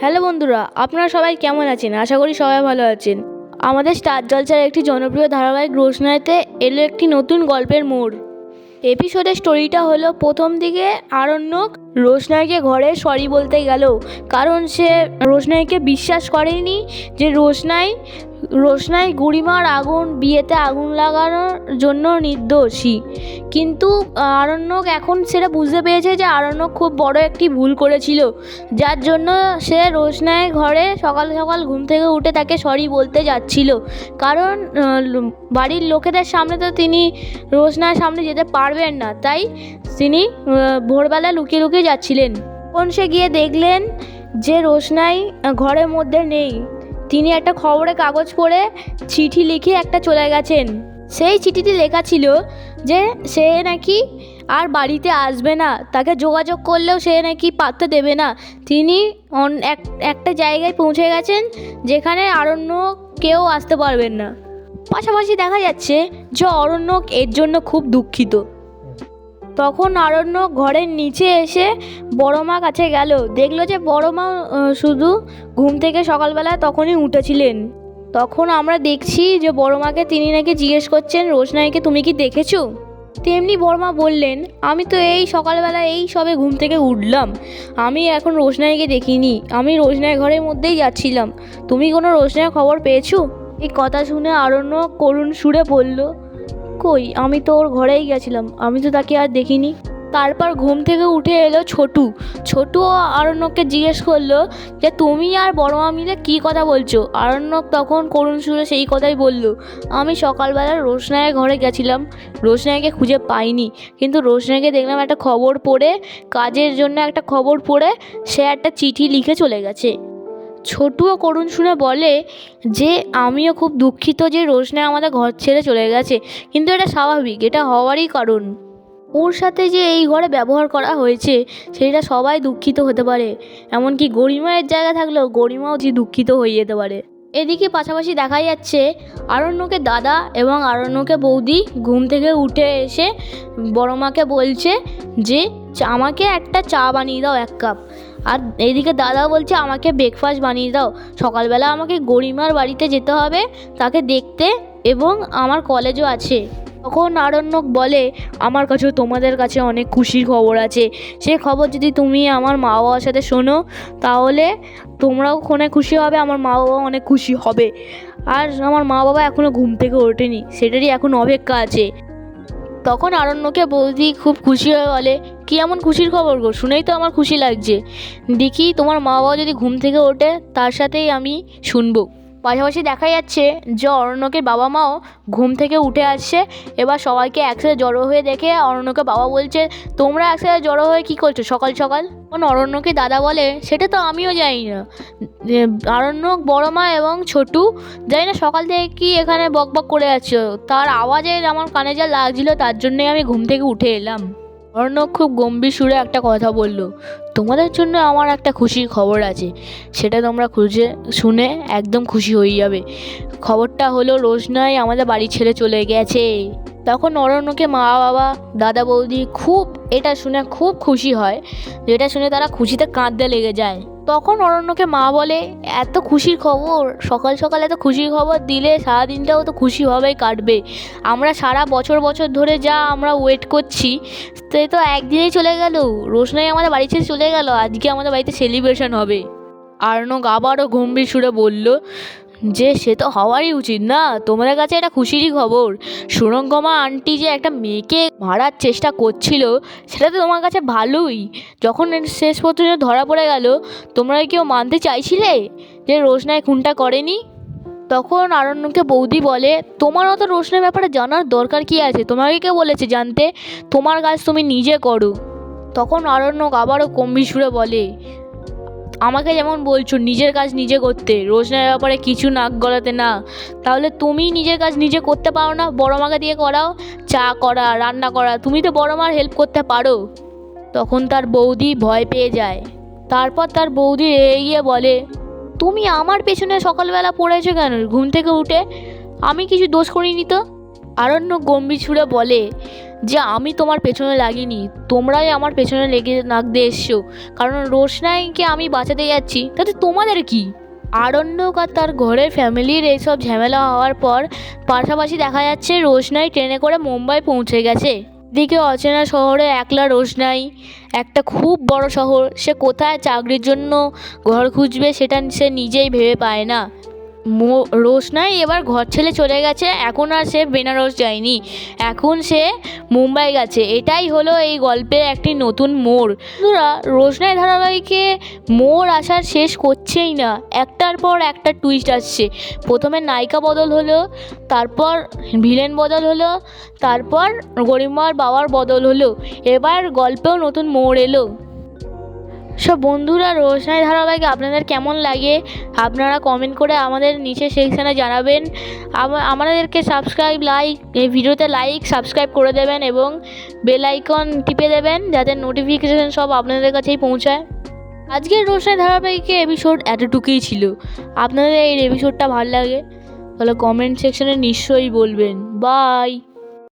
Hello বন্ধুরা, আপনারা সবাই কেমন আছেন? আশা করি সবাই ভালো আছেন। আমাদের স্টার জলসার একটি জনপ্রিয় ধারাবাহিক রোশনাইতে এলো একটি নতুন গল্পের মোড়। এপিসোডের স্টোরিটা হলো প্রথম দিকে আরণ্যক রোশনাইকে ঘরে সরি বলতে গেল, কারণ সে রোশনাইকে বিশ্বাস করেনি যে রোশনাই রোশনাই গুড়িমার আগুন, বিয়েতে আগুন লাগানোর জন্য নির্দোষী। কিন্তু আরণ্যক এখন সেটা বুঝতে পেরেছে যে আরণ্যক খুব বড় একটি ভুল করেছিল। যার জন্য সে রোশনাইয়ের ঘরে সকাল সকাল ঘুম থেকে উঠে তাকে সরি বলতে যাচ্ছিল। কারণ বাড়ির লোকেদের সামনে তো তিনি রোশনার সামনে যেতে পারবেন না। তাই তিনি ভোরবেলা লুকিয়ে লুকিয়ে যাচ্ছিলেন। তখন সে গিয়ে দেখলেন যে রোশনাই ঘরের মধ্যে নেই। তিনি একটা খবরের কাগজ পড়ে চিঠি লিখে একটা চলে গেছেন। সেই চিঠিতে লেখা ছিল যে সে নাকি আর বাড়িতে আসবে না, তাকে যোগাযোগ করলেও সে নাকি পাত্তা দেবে না। তিনি একটা জায়গায় পৌঁছে গেছেন যেখানে আরণ্য কেউ আসতে পারবেন না। পাশাপাশি দেখা যাচ্ছে যে অরণ্যক এর জন্য খুব দুঃখিত। তখন আরণ্য ঘরের নিচে এসে বড় মা কাছে গেল। দেখল যে বড় মা শুধু ঘুম থেকে সকালবেলা তখনই উঠেছিলেন। তখন আমরা দেখছি যে বড় মাকে তিনি নাকি জিজ্ঞেস করছেন রোশনাইকে তুমি কি দেখেছ? তেমনি বড়মা বললেন, আমি তো এই সকালবেলা এই সবে ঘুম থেকে উঠলাম। আমি এখন রোশনাইকে দেখিনি। আমি রোশনাই ঘরের মধ্যেই যাচ্ছিলাম। তুমি কোনো রোশনাইয়ের খবর পেয়েছ? এই কথা শুনে আরণ্য করুণ সুরে বলল কই? আমি তো ওর ঘরেই গেছিলাম। আমি তো তাকে আর দেখিনি। তারপর ঘুম থেকে উঠে এলো ছোটু। ছোটুও আরণ্যককে জিজ্ঞেস করল যে, তুমি আর বড় মা মিলে কী কথা বলছো? আরণ্যক তখন করুণ সুরে সেই কথাই বলল, আমি সকালবেলা রোশনাইয়ের ঘরে গেছিলাম। রোশনাইকে খুঁজে পাইনি। কিন্তু রোশনাইকে দেখলাম একটা খবর পড়ে। কাজের জন্য একটা খবর পড়ে। সে একটা চিঠি লিখে চলে গেছে। ছোটুও করুণ শুনে বলে যে, আমিও খুব দুঃখিত যে রোশনাই আমাদের ঘর ছেড়ে চলে গেছে। কিন্তু এটা স্বাভাবিক, এটা হওয়ারই কারণ। ওর সাথে যে এই ঘরে ব্যবহার করা হয়েছে, সেটা সবাই দুঃখিত হতে পারে। এমনকি গরিমায়ের জায়গা থাকলেও গরিমাও যে দুঃখিত হয়ে যেতে পারে। এদিকে পাশাপাশি দেখা যাচ্ছে, আরণ্যকে দাদা এবং আরণ্যকে বৌদি ঘুম থেকে উঠে এসে বড় মাকে বলছে যে, আমাকে একটা চা বানিয়ে দাও এক কাপ। আর এদিকে দাদা বলছে, আমাকে ব্রেকফাস্ট বানিয়ে দাও। সকালবেলা আমাকে গরিমার বাড়িতে যেতে হবে, তাকে দেখতে এবং আমার কলেজও আছে। তখন আরণ্যক বলে, আমার কাছেও তোমাদের কাছে অনেক খুশির খবর আছে। সে খবর যদি তুমি আমার মা বাবার সাথে শোনো, তাহলে তোমরাও ক্ষণে খুশি হবে, আমার মা বাবা অনেক খুশি হবে। আর আমার মা বাবা এখনও ঘুম থেকে ওঠেনি, সেটারই এখন অপেক্ষা আছে। তখন আরণ্যকে বৌদি খুব খুশি হয়ে বলে কি এমন খুশির খবর গো? শুনেই তো আমার খুশি লাগছে। দেখি তোমার মা বাবা যদি ঘুম থেকে ওঠে, তার সাথেই আমি শুনব। পাশাপাশি দেখা যাচ্ছে যে অরণ্যকে বাবা মাও ঘুম থেকে উঠে আসছে। এবার সবাইকে একসাথে জড়ো হয়ে দেখে অরণ্যকে বাবা বলছে, তোমরা একসাথে জড়ো হয়ে কী করছ সকাল সকাল? তখন অরণ্যকে দাদা বলে, সেটা তো আমিও জানি না। যে আরণ্যক বড় মা এবং ছোটু, জানি না সকাল থেকে কি এখানে বক বক করে আছো। তার আওয়াজে আমার কানে যা লাগছিল, তার জন্যই আমি ঘুম থেকে উঠে এলাম। অর্ণব খুব গম্ভীর সুরে একটা কথা বলল, তোমাদের জন্য আমার একটা খুশির খবর আছে। সেটা তোমরা খুঁজে শুনে একদম খুশি হয়ে যাবে। খবরটা হলো রোশনাই আমাদের বাড়ি ছেড়ে চলে গেছে তখন অরণ্যকে মা বাবা, দাদা বৌদি খুব, এটা শুনে খুব খুশি হয়। যেটা শুনে তারা খুশিতে কাঁদতে লেগে যায়। তখন অরণ্যকে মা বলে, এত খুশির খবর, সকাল সকাল এত খুশির খবর দিলে সারাদিনটাও তো খুশি হবেই কাটবে। আমরা সারা বছর বছর ধরে যা আমরা ওয়েট করছি, সে তো একদিনেই চলে গেল। রোশনাই আমাদের বাড়ি ছেড়ে চলে গেল। আজকে আমাদের বাড়িতে সেলিব্রেশন হবে। আর্নক আবারও গম্ভীর সুরে বলল যে, সে তো হওয়ারই উচিত না। তোমাদের কাছে এটা খুশিরই খবর। সুরঙ্গমা আন্টি যে একটা মেয়েকে মারার চেষ্টা করছিল, সেটা তো তোমার কাছে ভালোই। যখন শেষ পর্যন্ত ধরা পড়ে গেল, তোমরা কেউ মানতে চাইছিলে যে রোশনাই খুনটা করেনি? তখন আরণ্যকে বৌদি বলে, তোমার অত রোশনের ব্যাপারে জানার দরকার কি আছে? তোমাকে কে বলেছে জানতে? তোমার কাজ তুমি নিজে করো। তখন আরণ্যক আবারও গম্ভীর সুরে বলে আমাকে যেমন বলছো, নিজের কাজ নিজে করতে। রোশনের ব্যাপারে কিছু নাক গলাতে না। তাহলে তুমি নিজের কাজ নিজে করতে পারো না, বড় মাকে দিয়ে করাও, চা করা, রান্না করা। তুমি তো বড় মার হেল্প করতে পারো। তখন তার বৌদি ভয় পেয়ে যায়। তারপর তার বৌদি রেগে গিয়ে বলে, তুমি আমার পেছনে সকালবেলা পড়েছো কেন? ঘুম থেকে উঠে আমি কিছু দোষ করিনি তো? আরণ্য গম্ভীর সুরে বলে যে আমি তোমার পেছনে লাগিনি, তোমরাই আমার পেছনে লেগে নাকতে এসছো। কারণ রোশনাইকে আমি বাঁচাতে যাচ্ছি, তাতে তোমাদের কি? আরণ্যক আর তার ঘরের ফ্যামিলির এইসব ঝামেলা হওয়ার পর পাশাপাশি দেখা যাচ্ছে রোশনাই ট্রেনে করে মুম্বাই পৌঁছে গেছে। দিকে অচেনা শহরে একলা রোশনাই, একটা খুব বড় শহর, সে কোথায় চাকরির জন্য ঘর খুঁজবে সেটা সে নিজেই ভেবে পায় না। রোশনাই এবার ঘর ছেড়ে চলে গেছে। এখন আর সে বেনারস যায়নি। এখন সে মুম্বাই গেছে। এটাই হলো এই গল্পের একটি নতুন মোড়। বন্ধুরা রোশনাই ধারাবাহিকে মোড় আসার শেষ করছেই না। একটার পর একটা টুইস্ট আসছে। প্রথমে নায়িকা বদল হলো, তারপর ভিলেন বদল হলো, তারপর গরিমার বাবার বদল হলো। এবার গল্পেও নতুন মোড় এলো। সব বন্ধুরা, রোশনাই ধারাবাহিক আপনাদের কেমন লাগে? আপনারা কমেন্ট করে আমাদের নিচে সেকশানে জানাবেন। আমাদেরকে সাবস্ক্রাইব লাইক এই ভিডিওতে লাইক সাবস্ক্রাইব করে দেবেন এবং বেল আইকন টিপে দেবেন যাতে নোটিফিকেশান সব আপনাদের কাছেই পৌঁছায়। আজকের রোশনাই ধারাবাহিকে এপিসোড এতটুকুই ছিল। আপনাদের এই এপিসোডটা ভালো লাগে? তাহলে কমেন্ট সেকশানে নিশ্চয়ই বলবেন। বাই